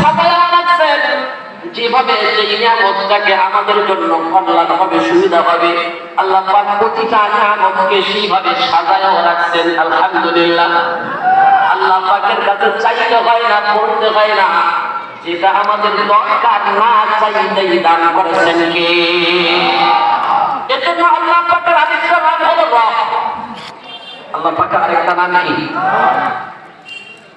সাজায় রাখছেন যেভাবে যে নিয়ামতটাকে আমাদের জন্য কল্যাণ সুবিধা হবে, আল্লাহ পাক প্রতিটা নিয়ামতকে সেইভাবে সাজায়ও রাখছেন, আলহামদুলিল্লাহ। আল্লাহ পাকের কাছে চাইতে হয় না, পড়তে হয় না। যেটা আমাদের দরকার না চাইতেই দান করেছেন কে? এজন্য আল্লাহ পাকের আরেকটা নাম হলো আল্লাহ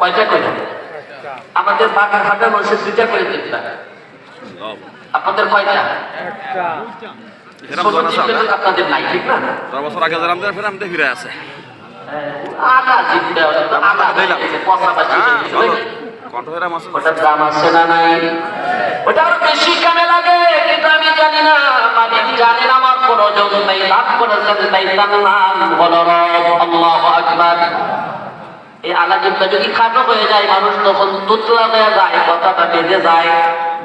কয়টা করে? আমাদের বাগান হাটে মানুষের দুইটা করে দিতে আপনাদের কয়টা? আপনাদের? নাই ঠিক না? বছর আগে যারা আমাদের ফিরে আছে। হ্যাঁ ওটার দাম আছে না নাই? ওটা আরও বেশি কামে লাগে কিন্তু আমি জানি না। মালিক জানেন আমার নাই লাভ করেছেন তাই তার নাম হলো রব। আল্লাহু আকবার। এই আলাদা যদি খাটো হয়ে যায়, মানুষ তখন তুতলা হয়ে যায়, কথাটা বেঁধে যায়।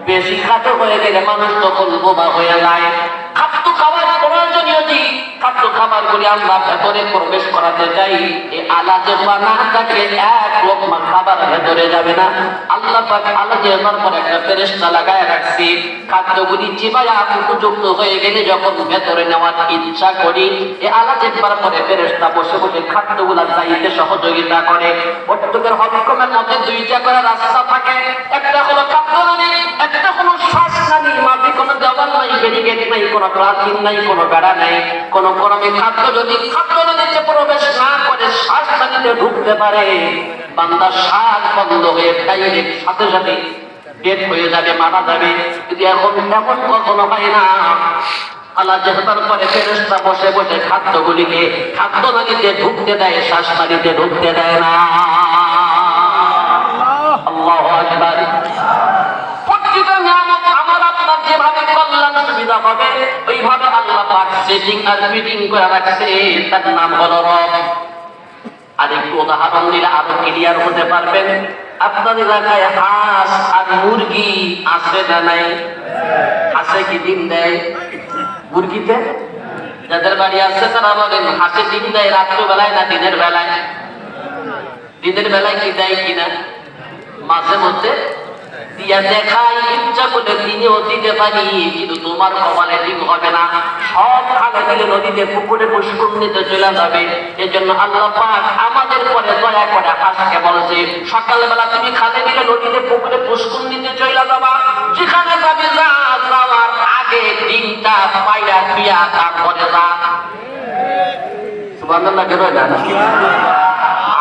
বেশি খাটো হয়ে গেলে মানুষ তখন বোবা হয়ে যায়। খাদ্য খাবার করে আমরা ভেতরে প্রবেশ করাতে চাই, এই আলাজে না থাকলে এক লোকমা খাবার ভেতরে যাবে না। আল্লাহ পাক আলাজে পর একটা ফেরেশতা লাগায় রাখছি। খাদ্যগুলি চিবায়া উপযুক্ত হয়ে গেলে যখন ভেতরে নেওয়ার ইচ্ছা করি, এই আলাজে পরে ফেরেশতা বসে বসে খাদ্যগুলা চাইতে সহযোগিতা করে। প্রত্যেকের হকমের মধ্যে দুইটা করে রাস্তা থাকে। একটা হলো কাপড়ানি একটা হলো শ্বাস শ্বাসনানি মাঝে কোনো দেওয়াল নাই, ব্যারিকেড নাই, কোনো প্রাচীন নাই, কোনো বেড়া নাই, কোনো গরমে খাদ্য যদি খাদ্য নদীতে প্রবেশ না করে শ্বাসনানিতে ঢুকতে পারে শ্বাস বন্ধ হয়ে সাথে সাথে হয়ে যাবে, মারা যাবে। যদি এখন এমন কখনো হয় না, আল্লাহ জেহতার পরে ফেরেস্তা বসে বসে খাদ্যগুলিকে খাদ্য নদীতে ঢুকতে দেয়, শ্বাস নদীতে ঢুকতে দেয় না। সুবিধা হবে ওইভাবে আল্লাহ পাক সেটিং আর ফিটিং করে রাখছে, তার নাম হলো রব। আর একটু উদাহরণ দিলে আরও ক্লিয়ার হতে পারবেন। আপনার এলাকায় হাঁস আর মুরগি আছে না নাই? হাঁসে কি ডিম দেয়? মুরগিতে? যাদের বাড়ি আছে তারা বলেন, হাঁসে ডিম দেয় রাত্রবেলায় না দিনের বেলায়? দিনের বেলায় কি দেয় কিনা? মাঝে মধ্যে দিয়া দেখাই, ইচ্ছা দিনেও দিতে পারি, কিন্তু তোমার কপালে হবে না। সব খালে দিলে নদীতে, পুকুরে চলে যাবে। আল্লাহ পাক আমাদের পরে দয়া করে হাসকে বলছে, সকালবেলা তুমি খালে দিলে নদীতে, পুকুরে পুষ্কুর নিতে চলে যাবা। যেখানে যাবে যাওয়ার আগে ডিমটা পাইয়া থুইয়া তারপরে যা। না।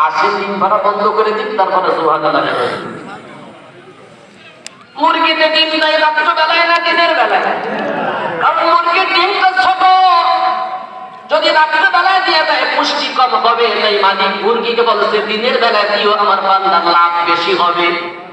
আসে ডিম ভরা বন্ধ করে দিন, তারপরে সুবহানাল্লাহ কেন মুরগিতে ডিম দেয় রাত্রবেলায় না দিনের বেলায়? কারণ মুরগির ডিমটা ছোট। যদি রাত্রবেলায় দিয়ে দেয় পুষ্টি কম হবে। তাই মালিক মুরগিকে বলছে, দিনের বেলায় দিও, আমার বান্দার লাভ বেশি হবে।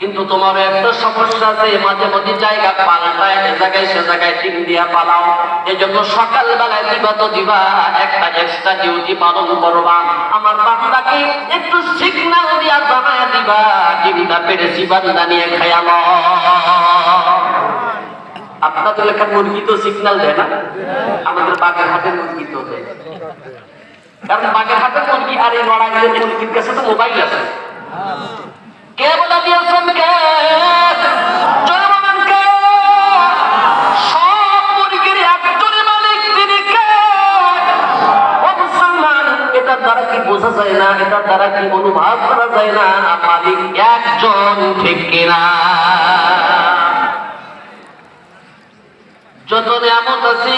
কিন্তু তোমার একটা সমস্যা আছে, মাঝে মধ্যে জায়গা পাল্টায়, এ জায়গায় সে জায়গায় ডিম দিয়া পালাও। এই জন্য সকাল বেলায় দিবা তো দিবা, একটা এক্সট্রা ডিউটি পালন করবা। আমার বান্দাকে একটু সিগন্যাল দিয়া জানায় দিবা, ডিমটা পেরেছি, বান্দা নিয়ে খায়ালো আপনাদের এলাকার মুরগি তো সিগন্যাল দেয় না? আমাদের বাগের হাটের মুরগি তো দেয়। কারণ বাগের হাটের মুরগি আর এই লড়াইয়ের মুরগির কাছে তো মোবাইল আছে। কে? বলে দিয়েছেন কে? দ্বারা কি বোঝা যায় না? এটার কি অনুভব করা যায় মালিক একজন ঠিক কিনা? যত নিয়ামত আছে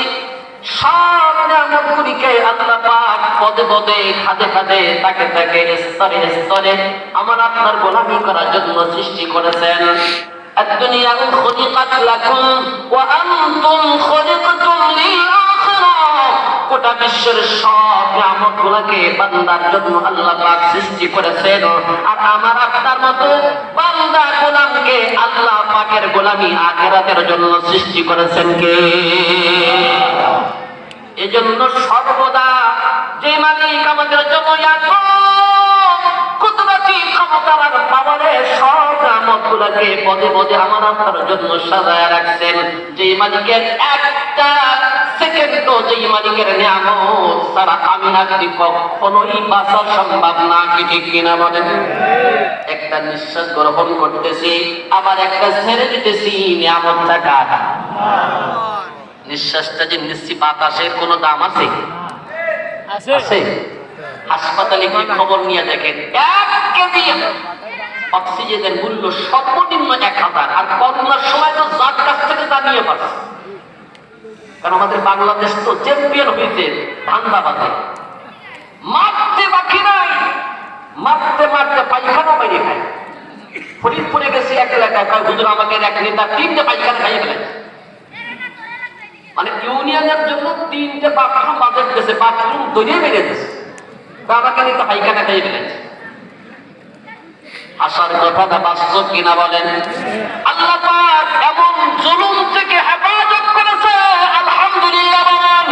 সব নিয়ামত গুলিকে আল্লাহ পাক পদে পদে খাদে খাদে তাকে তাকে স্তরে স্তরে আমার আপনার গোলামি করার জন্য সৃষ্টি করেছেন الدنيا خلقت لكم وأنتم خلقتم للآخرة গোটা বিশ্বের সব নিয়ামত গুলাকে বান্দার জন্য আল্লাহ পাক সৃষ্টি করেছেন। আর আমার আপনার মতো বান্দা গোলামকে আল্লাহ পাকের গোলামি আখেরাতের জন্য সৃষ্টি করেছেন কে? এজন্য সর্বদা যে মালিক আমাদের জন্য ক্ষমতার পাওয়ারে সব পদে পদে আমার আপনার জন্য সাজায় রাখছেন। যে মালিকের একটা সেকেন্ড যেই মালিকের নিয়ামত সারা আমি কখনোই বাঁচা সম্ভব না কি ঠিক কিনা বলেন? একটা নিঃশ্বাস গ্রহণ করতেছি আবার একটা ছেড়ে দিতেছি নিঃশ্বাসটা যে নিচ্ছি বাতাসের কোনো দাম আছে। আছে। হাসপাতালে গিয়ে খবর নিয়ে দেখেন এক কেজি অক্সিজেনের মূল্য সর্বনিম্ন এক হাজার। আর করোনার সময় তো যার কাছ থেকে জানিয়ে পারছে কারণ আমাদের বাংলাদেশ তো চ্যাম্পিয়ন হয়েছে ধান্দাবাদে। মারতে বাকি নাই। মারতে মারতে পায়খানা বাইরে খায় ফরিদপুরে গেছে এক এলাকায় কয় হুজুর আমাকে এক নেতা তিনটে পায়খানা খাইয়ে ফেলেছে মানে ইউনিয়নের জন্য তিনটে বাথরুম বাজেট দিয়েছে বাথরুম তৈরি বেড়ে দিয়েছে তা পায়খানা ফেলেছে। আসার কথাটা বাস্তব কিনা বলেন? আল্লাহ পাক এমন জুলুম থেকে হেফাজত করেছে, আলহামদুলিল্লাহ বলেন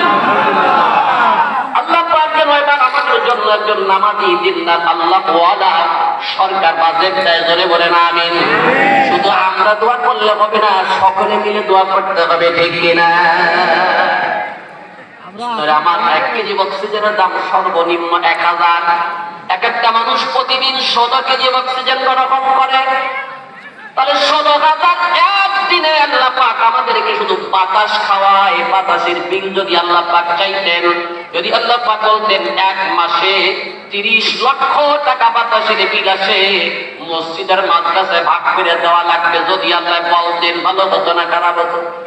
আল্লাহ পাকের এবার আমাদের জন্য একজন নামাজি, দিনদার আল্লাহ ওয়ালা সরকার বাজেট দেয়, জোরে বলেন আমিন। শুধু আমরা দোয়া করলে হবে না, সকলে মিলে দোয়া করতে হবে, ঠিক কিনা? যদি আল্লাহ পাক চাইতেন, যদি আল্লাহ পাক বলতেন, এক মাসে তিরিশ লক্ষ টাকা বাতাসের আসে। মসজিদের মাদ্রাসায় ভাগ করে দেওয়া লাগবে। যদি আল্লাহ বলতেন, ভালো হতো না, খারাপ হতো।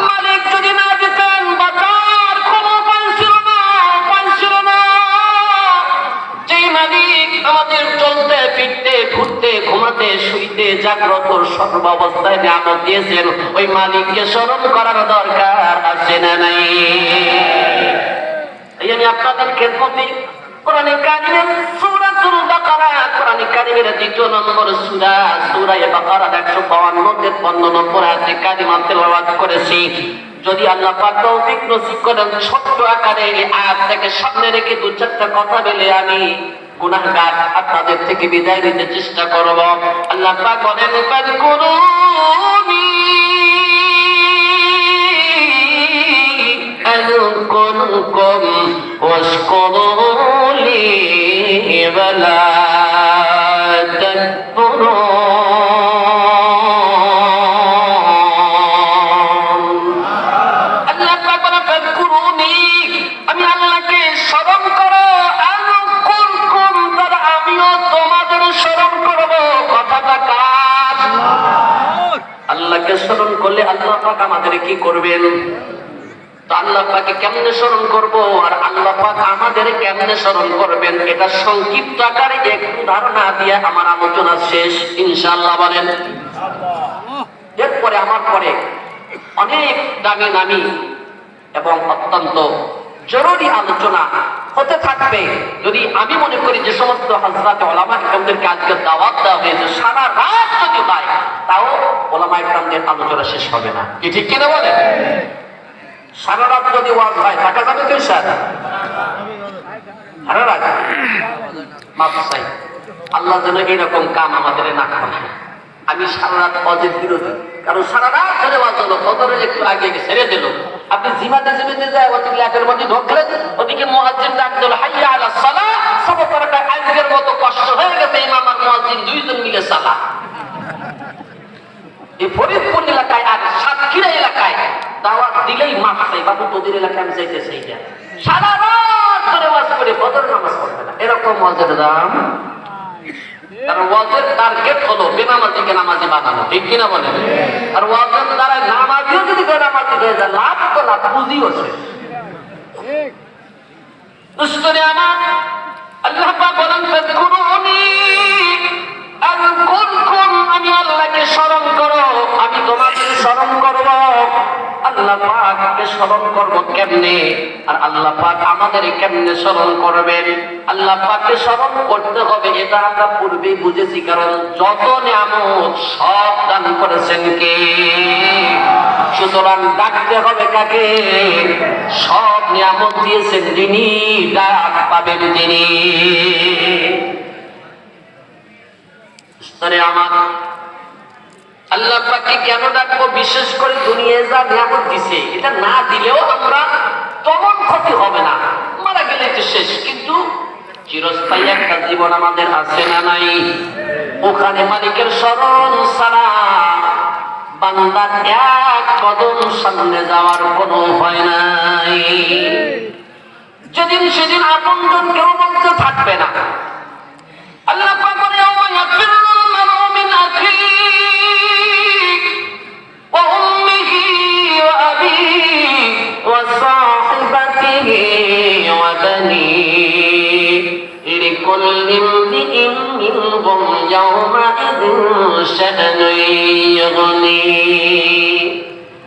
ঘুমাতে, শুইতে, জাগ্রত, সর্ব অবস্থায় নিয়ামত দিয়েছেন। ওই মালিককে স্মরণ করার দরকার আছে না নাই? এই আমি আপনাদের খেদমতে কোরআনে কারিমের সূরাতুল বাকারা, কোরআনে কারিমের দ্বিতীয় নম্বর সূরা সূরা বাকারা 152 53 নম্বর আয়াতে কারিমা তেলাওয়াত করেছি। যদি আল্লাহ পাক করেন, ছোট্ট আকারে এই আয়াতটাকে সামনে রেখে দু চারটা কথা বলে আমি গুনাহগার আপনাদের থেকে বিদায় নিতে চেষ্টা করব আল্লাহ পাক বলেন ফাদকুরুনি أذكركم واشكروا لي ولا تكفرون করলে আল্লাহ পাক আমাদের কি করবেন? আল্লাহ পাকে কেমনে স্মরণ করব? আর আল্লাহ পাক আমাদের কেমনে স্মরণ করবেন? এটা সংক্ষিপ্ত আকারে একটু ধারণা দিয়ে আমার আলোচনা শেষ। ইনশাআল্লাহ বলেন, এরপরে আমার পরে অনেক দামি দামি এবং অত্যন্ত জরুরি আলোচনা হতে থাকবে। যদি আমি মনে করি যে সমস্ত হাজরাতে ওলামা ইকরামদেরকে আজকে দাওয়াত দেওয়া হয়েছে, সারা রাত যদি হয় তাও ওলামা ইকরামদের আলোচনা শেষ হবে না। কি ঠিক কিনা বলেন? সারা রাত যদি ওয়াজ হয়, থাকা যাবে তো স্যার? সারা রাত? মাফ চাই। আল্লাহ যেন এইরকম কাম আমাদের না করে আমি সারা রাত অজের বিরোধী। কারণ সারা রাত ধরে ওয়াজ হলো, ফজরের একটু আগে ছেড়ে দিল। আপনি জিমাতে জিমাতে যায়, ওদিকে ল্যাপের মধ্যে ঢোকলেন ওদিকে মুয়াজ্জিন ডাক দিল, হাইয়া আলা সালাহ সব তারকা আজকের মতো কষ্ট হয়ে গেছে, ইমাম আর মুয়াজ্জিন দুইজন মিলে সালাহ এই ফরিদপুর এলাকায় আর সাতক্ষীরা এলাকায় দাওয়াত দিলেই মাফ চাই, বাবু, তোদের এলাকায় আমি যাইতে চাই সারা রাত ধরে ওয়াজ করে বদর নামাজ পড়বে না। এরকম ওয়াজের দাম কারণ ওয়াজের টার্গেট হলো বেনামাজিকে নামাজি বানানো, ঠিক কিনা বলে আর ওয়াজের দ্বারা নামাজিও যদি বেনামাজি হয়ে যায়, লাভ তো লাভ শেষ দুষ্টরে আমার, আল্লাহ বলেন আমি আল্লাহকে স্মরণ করো? আমি তোমার আল্লাহ পাককে স্মরণ করব কেমনে? আর আল্লাহ পাক আমাদের কেমনে স্মরণ করবেন? আল্লাহ পাককে স্মরণ করতে হবে, এটা আমরা পূর্বেই বুঝেছি, কারণ যত নিয়ামত সব দান করেছেন কে? সুতরাং ডাকতে হবে কাকে? সব নিয়ামত দিয়েছেন যিনি, ডাক পাবেন তিনি। স্তরে আমার। আল্লাহ পাককে কেন ডাকবো? বিশেষ করে যা নিয়ামত দিছে, এটা না দিলেও আমরা ক্ষতি হবে না। মারা গেলে তো শেষ। কিন্তু চিরস্থায়ী একটা জীবন আমাদের আছে না নাই? ওখানে মালিকের স্মরণ ছাড়া বান্দার এক কদম সামনে যাওয়ার কোনো ভয় নাই। যেদিন সেদিন আপনজন কেউ বলতে থাকবে না। আল্লাহ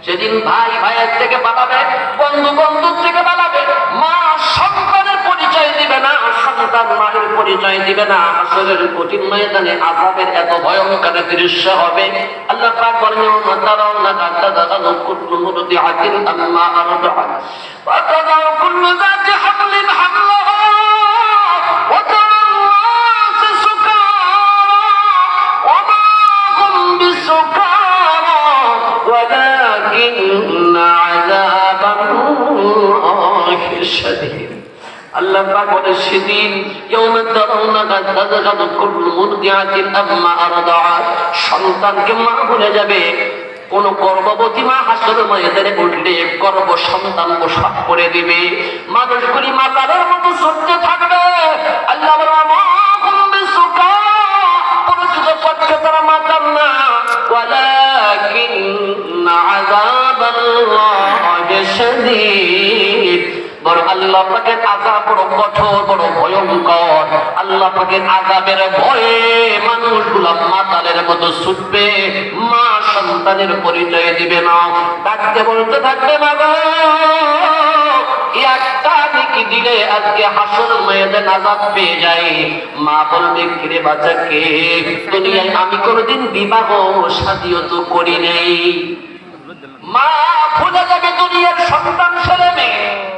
সেদিন ভাই ভাইয়ের থেকে পালাবে, বন্ধু বন্ধুর থেকে পালাবে। মা সন্তানের পরিচয় দিবে না, সন্তান মায়ের পরিচয় দিবে না। আসলের কঠিন ময়দানে আযাবের এত ভয়ঙ্কর দৃশ্য হবে। আল্লাহ পাক বলেন মাতারাও না কাটা দাদা কুল্লু মুরদিআতিন আম্মা আরদাআত الله شديد আল্লাহ পাক বলে সেদিন ইয়াউমা তারাউনা তাযহাদু কুল্লু মুরদিআতিন আম্মা আরদাআত সন্তানকে মা ভুলে যাবে কোন গর্ভবতী মা হাসর ময়দানে উঠলে গর্ভ সন্তান পোশাক করে দিবে মানুষগুলি মাতারের মতো সত্যি থাকবে আল্লাহ বলে মা হুম বিসুকা পরিচিত পক্ষে তারা মাতার না ওয়ালাকিন আযাবাল্লাহি শাদীদ কঠোর, বড় ভয়ঙ্কর। আল্লাহ ভয়ে মাতালের মতো ছুটবে, মা সন্তানের পরিচয় দিবে না। ডাকতে বলতে থাকবে দিলে আজকে হাসর ময়দান আজাদ পেয়ে যাই। মা বলবে, কিরে বাচ্চাকে দুনিয়ায় আমি কোনোদিন বিবাহ শাদিও তো করি নেই। মা, ভুলে যাবে দুনিয়ার সন্তান ছেলে মেয়ে।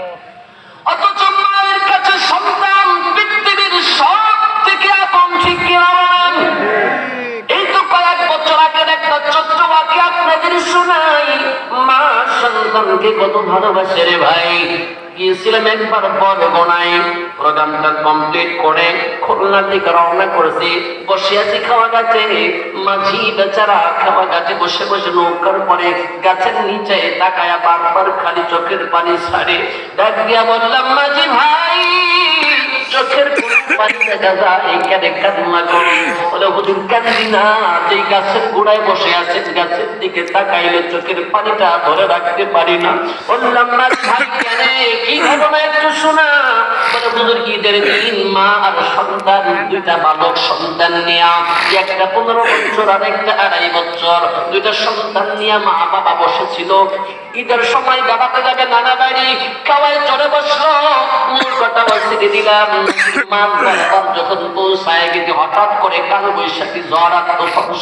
অথচ মায়ের কাছে সন্তান পৃথিবীর সব থেকে আপন ঠিক কিনা? আপনাদের শোনাই, মা সন্তানকে কত ভালোবাসে রে ভাই। গিয়েছিলাম একবার বরগোনায়, প্রোগ্রামটা কমপ্লিট করে খুলনার দিকে রওনা করেছি। বসে আছি খাওয়া গাছে, মাঝি বেচারা খাওয়া গাছে বসে বসে নৌকার পরে গাছের নিচে তাকায়া বারবার খালি চোখের পানি ছাড়ে। ডাক দিয়া বললাম, মাঝি ভাই চোখের কেন কান্না বলে, হুজুর, কান্দি না গাছের গোড়ায় বসে আছেন, গাছের দিকে তাকাইলে চোখের পানিটা ধরে রাখতে পারি না। বললাম, না ভাই কি ঘটনা একটু শোনা। সন্তান, দুইটা সন্তান একটা পনেরো বছর আর একটা আড়াই বছর, দুইটা সন্তান নিয়ে মা বাবা বসেছিল। ঈদের সময় বাবাকে যাবে নানা বাড়ি খাওয়ায় চড়ে বসল। কথা বসিয়ে দিলাম। যখন পৌঁছায়, কিন্তু হঠাৎ করে কাল বৈশাখী জ্বর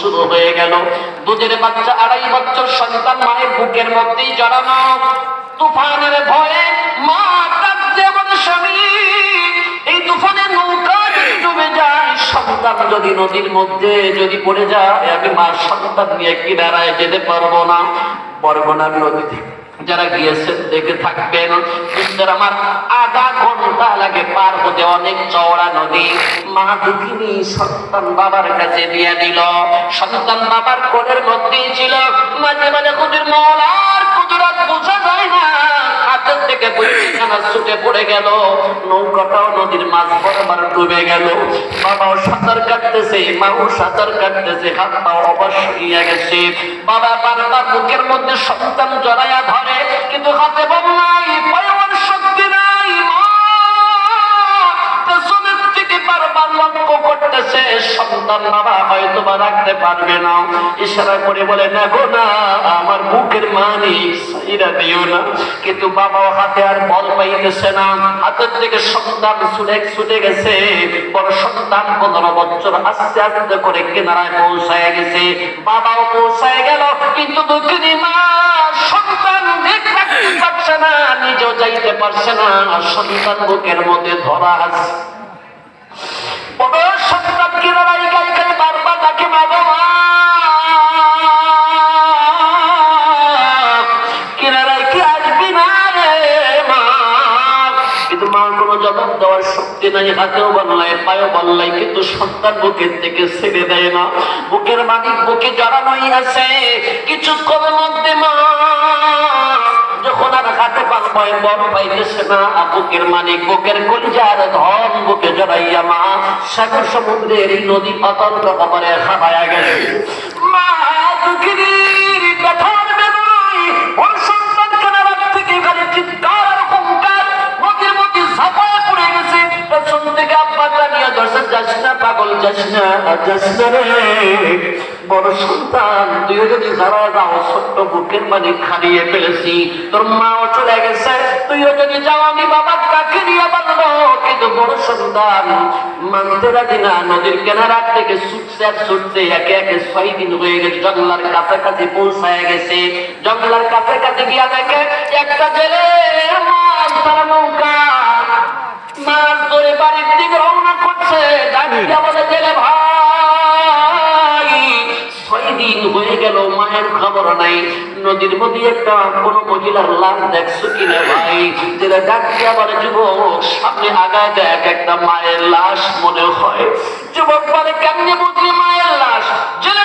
শুরু হয়ে গেল। দুধের বাচ্চা আড়াই বছর সন্তান মায়ের বুকের মধ্যেই জড়ানো। তুফানের ভয়ে মা বলে স্বামী। এই তুফানের নৌকা ডুবে যায়, সন্তান যদি নদীর মধ্যে যদি পড়ে যায়, আমি মা সন্তান নিয়ে কিনারায় যেতে পারব না। বরগনার নদীতে। যারা গিয়েছেন, দেখে থাকবেন সুন্দর আমার আধা ঘণ্টা লাগে পার হতে অনেক চওড়া নদী। মা দুঃখিনী সন্তান বাবার কাছে দিয়ে দিল সন্তান বাবার কোলের মধ্যেই ছিল। মাঝে মাঝে কুদুর মলার কুদুরাত বোঝা যায় না। হাতের থেকে বইখানা ছুটে পড়ে গেল। নৌকাটাও নদীর মাছ বরাবর ডুবে গেল। বাবাও সাঁতার কাটতেছে, মাও সাঁতার কাটতেছে, হাত পাও অবশ্য ইয়ে গেছে। বাবা বারবার বুকের মধ্যে সন্তান জড়াইয়া ধরে, কিন্তু হাতে বল নাই সন্তান বাবা, হয়তো বা রাখতে পারবে না। ইশারা করে বলে গো না, আমার বুকের মানিক সাইরা দিও না। কিন্তু বাবা হাতে আর বল পাইতেছে না। হাতের থেকে সন্তান ছুটে ছুটে গেছে। বড় সন্তান পনেরো বছর আস্তে আস্তে করে কেনারায় পৌঁছায় গেছে। বাবাও পৌঁছায় গেল, কিন্তু দুঃখিনী মা, সন্তান দেখতে পারছে না, নিজেও যাইতে পারছে না। সন্তান বুকের মধ্যে ধরা আছে। জবাব দেওয়ার শক্তি নাই, হাতেও বললাই পায়েও বললাই কিন্তু সন্তান বুকের থেকে ছেড়ে দেয় না। বুকের মালিক বুকে জড়ানোই আছে কিছুক্ষণের মধ্যে মা যখন আর হাতে পায় বল পাইতেছে না বুকের মালিক, বুকের কলিজার ধন বুকে জড়াইয়া মা, সাগর সমুদ্রের নদী অতন্ত কবরে খাবায়া গেছে। মা, দুঃখিনীর ব্যথার বেদনায় ওর পাগল, যাস না যাস না রে। নদীর কেনারা থেকে একে একে ছয় দিন হয়ে গেছে, জঙ্গলার কাছাকাছি পৌঁছায় গেছে। জঙ্গলার কাছাকাছি গিয়া দেখে, একটা জেলে মাছ নৌকা মাছ ধরে বাড়ির দিকে রওনা করছে। ডাকিয়া বলে জেলে ভাই দিন হয়ে গেল, মায়ের খবর নাই। নদীর মধ্যে একটা কোন মহিলার লাশ দেখছ কিনা ভাই? যেটা ডাকিয়া আবার যুবক, সামনে আগায় দেখ, একটা মায়ের লাশ মনে হয়। যুবক বলে, কেমনে বুঝলি মায়ের লাশ? জেলে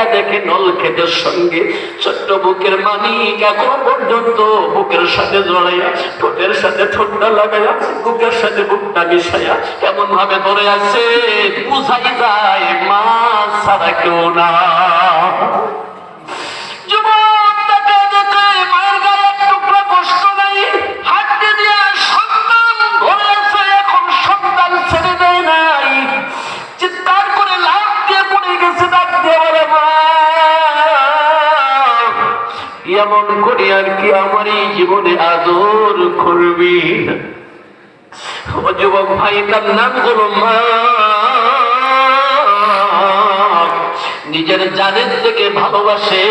গিয়া দেখে নল খেতের সঙ্গে, ছোট্ট বুকের মানিক এখন পর্যন্ত বুকের সাথে জড়াইয়া, ঠোঁটের সাথে ঠোঁটটা লাগাইয়া, বুকের সাথে বুকটা মিশাইয়া কেমন ভাবে ধরে আছে, বুঝাই যায়, মা ছাড়া কেউ না। এমন করে আর কি আমার এই জীবনে আদর করবি। যুবক ভাই তার নাম হলো মা। নিজের জানের থেকে ভালোবাসে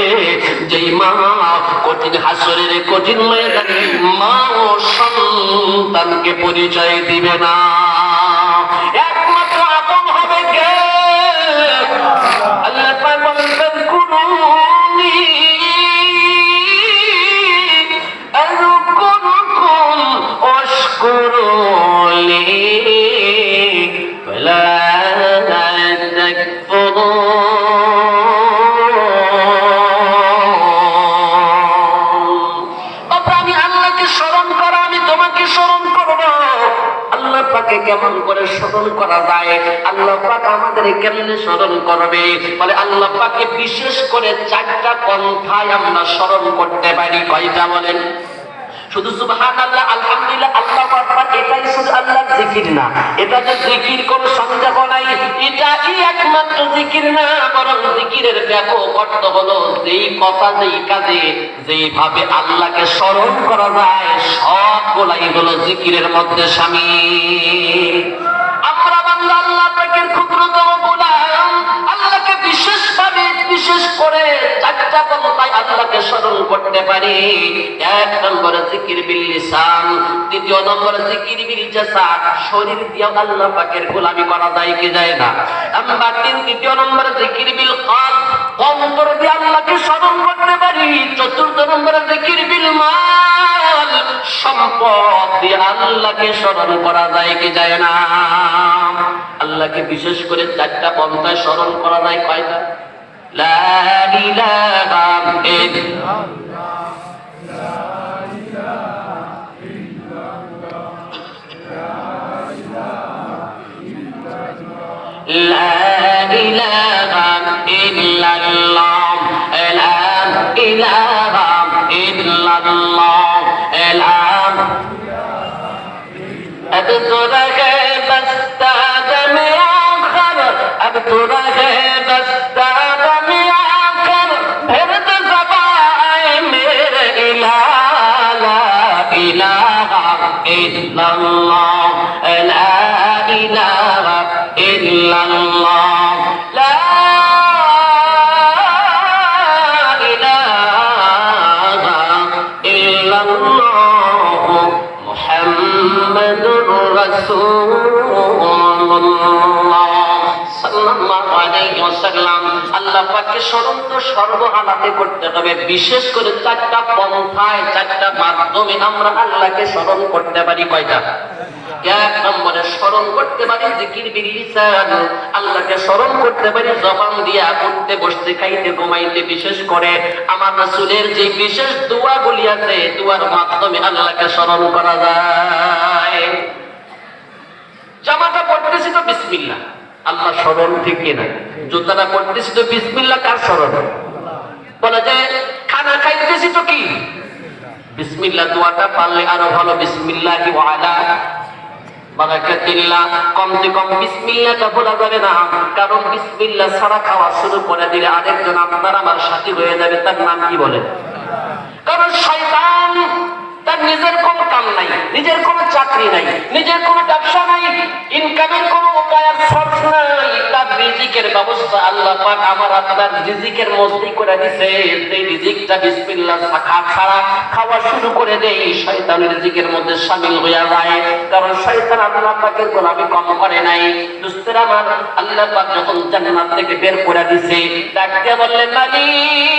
যেই মা, কঠিন হাসরের কঠিন ময়দানে মা ও সন্তানকে পরিচয় দিবে না। কেমন করে স্মরণ করা যায়। আল্লাহ পাক আমাদের কেমনে স্মরণ করবে? বলে, আল্লাহ পাকে বিশেষ করে চারটা পন্থায় আমরা স্মরণ করতে পারি। কয়টা বলেন? শুধু সুবহানাল্লাহ, আলহামদুলিল্লাহ, আল্লাহু জিকির না। এটা যে জিকির কোন সন্দেহ নাই, এটাই একমাত্র জিকির না, বরং জিকিরের ব্যাপক অর্থ হলো যেই কথা, যেই কাজে, যেইভাবে আল্লাহকে স্মরণ করা যায়, সবগুলাই হলো জিকিরের মধ্যে শামিল আমরা বান্দা আল্লাহ পাকের ক্ষুদ্রতম গোলাম, আল্লাহকে বিশেষ ভাবে বিশেষ করে চারটা পন্থায় আল্লাহকে স্মরণ করতে পারি। এক নম্বরে জিকির বিল লিসান, দ্বিতীয় নম্বরে জিকির বিল শরীর দিয়ে আল্লাহ পাকের গোলামি করা যায় কি যায় না? নাম্বার তিন, তৃতীয় নম্বরে জিকির বিল কলব অন্তর দিয়ে আল্লাহকে স্মরণ করতে পারি। চতুর্থ নম্বরে জিকির বিল মাল, সম্পদ দিয়ে আল্লাহকে স্মরণ করা যায় কি যায় না? আল্লাহকে বিশেষ করে চারটা পন্থায় স্মরণ করা যায় কয়টা? لا إله إلا لا إله إلا الله لا إله إلا الله لا أبصرك فاستعد من خبر أبصرك illallah la ilaha illallah la ilaha illallah muhammadur rasulullah sallallahu alaihi wasallam আল্লাহ পাককে স্মরণ তো করতে হবে। বিশেষ করে চারটা পন্থায়, চারটা মাধ্যমে আমরা আল্লাহকে স্মরণ করতে পারি কয়টা? এক নম্বরে করতে পারি জিকির বিলিসান আল্লাহকে করতে পারি জবান দিয়া খাইতে, ঘুমাইতে। বিশেষ করে আমার রাসূলের যে বিশেষ আছে, দোয়ার মাধ্যমে আল্লাহকে করা যায়। জামাটা পড়তেছি তো বিসমিল্লাহ। আল্লাহ স্মরণ ঠিক কিনা? জুতাটা পড়তেছি তো বিসমিল্লা কার স্মরণ? বলা যায় খানা খাইতেছি তো কি? বিসমিল্লা দোয়াটা পারলে আরও ভালো, বিসমিল্লাহ ওয়ালা বারাকাতিল্লাহ। কমসে কম যাবে না। কারণ খাওয়া শুরু করে দিলে আরেকজন আপনার আমার সাথী হয়ে যাবে, তার নাম কি বলে? কারণ শয়তান তার নিজের কোনো কাম নাই, নিজের কোনো চাকরি নাই, নিজের কোনো ব্যবসা নাই ইনকামের কোনো উপায় সোর্স নাই। তার রিজিকের ব্যবস্থা আল্লাহ পাক আমার আপনার রিজিকের মধ্যেই করে দিছে। সেই রিজিকটা বিসমিল্লাহ শাখা ছাড়া খাওয়া শুরু করে দেই। শয়তান রিজিকের মধ্যে শামিল হইয়া যায়। কারণ শয়তান আল্লাহ পাকের গোলামি কম করে নাই। দুস্তের আমার আল্লাহ পাক যখন জান্নাত থেকে বের করে দিছে ডাকতে বললেন, মালিক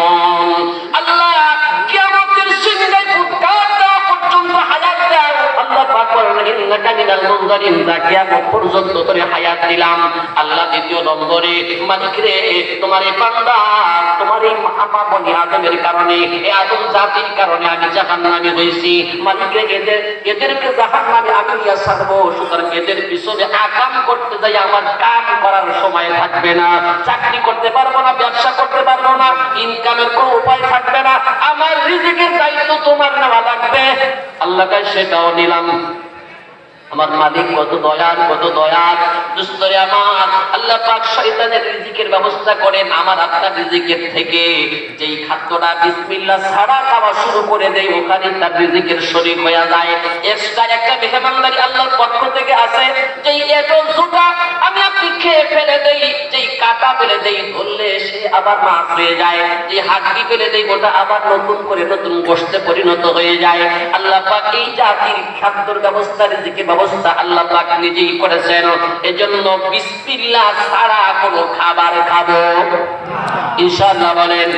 আল্লাহ পাক বলেন হায়াত দিলাম। আল্লাহ দ্বিতীয় নম্বরে মালিক রে তোমার এই বান্দা, তোমার এই মা বনি আমি জাহান্নামে হইছি মালিক রে আমি নিয়ে ছাড়বো সুতরাং এদের পিছনে আকাম করতে যাই আমার কাম করার সময় থাকবে না। চাকরি করতে পারব না, ব্যবসা করতে পারব না ইনকামের কোনো উপায় থাকবে না। আমার রিজিকের দায়িত্ব তোমার নেওয়া লাগবে। আল্লাহ সেটাও নিলাম। আমার মালিক কত দয়ার কত দয়ার দুস্তরে আমার আল্লাহ পাক শয়তানের রিজিকের ব্যবস্থা করেন, আমার আপনার রিজিকের থেকে। যেই খাদ্যটা বিসমিল্লাহ ছাড়া খাওয়া শুরু করে দেয় ওখানে তার রিজিকের শরীর হয়ে যায়। এক্সট্রা একটা মেহমানদারি আল্লাহর পক্ষ থেকে আছে, যেই এটো জুতা আমি আপনি খেয়ে ফেলে দেই, যেই কাটা ফেলে দেই, ধরলে সে আবার মাছ হয়ে যায়। যে হাড্ডি ফেলে দেই, ওটা আবার নতুন করে নতুন গোষ্ঠে পরিণত হয়ে যায়। আল্লাহ পাক এই জাতির খাদ্যর ব্যবস্থা, রিজিকের ব্যবস্থা আল্লাহ পাক নিজেই করেছেন। এজন্য বিসমিল্লাহ ছাড়া কোনো খাবার খাব। ইনশাআল্লাহ বলেন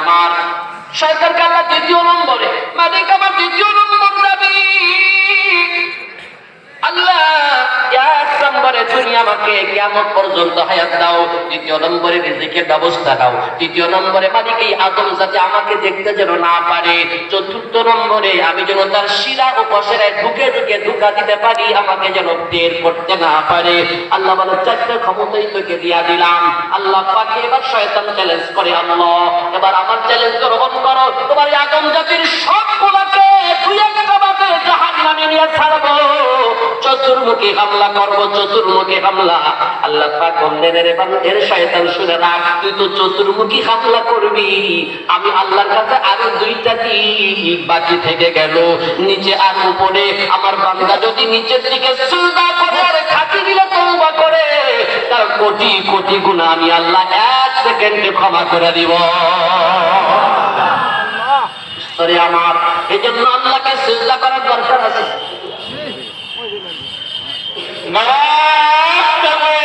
আমার সরকার আল্লাহ দ্বিতীয় নম্বরে, মালিক আমার দ্বিতীয় নম্বর চতুর্থ নম্বরে আমি যেন তার শিরা ও পশেরায় ঢুকে ঢুকে ঢুকা দিতে পারি, আমাকে যেন টের করতে না পারে। আল্লাহ বলে, চারটে ক্ষমতাই তোকে দিয়া দিলাম। আল্লাহ পাকে এবার শয়তান চ্যালেঞ্জ করে, আল্লাহ, এবার আমার চ্যালেঞ্জ গ্রহণ করো। তোমার আদম জাতির সবগুলোকে দুই একটা বাদে নামে নিয়ে ছাড়বো। চতুর্মুখী হামলা করব চতুর্মুখী হামলা। আল্লাহ পাক বললেন রে বান্দের শয়তান শুনে রাখ তুই তো চতুর্মুখী হামলা করবি। আমি আল্লাহর কাছে আরও দুইটা দিক বাকি থেকে গেল। নিচে আর উপরে আমার বান্দা যদি নিচের দিকে সুজদা করে আর খাতি দিলে করে তার কোটি কোটি গুনাহ আমি আল্লাহ এক সেকেন্ডে ক্ষমা করে দিব। আমার এই জন্য আল্লাহকে সিজদা করার দরকার আছে। Mark the way.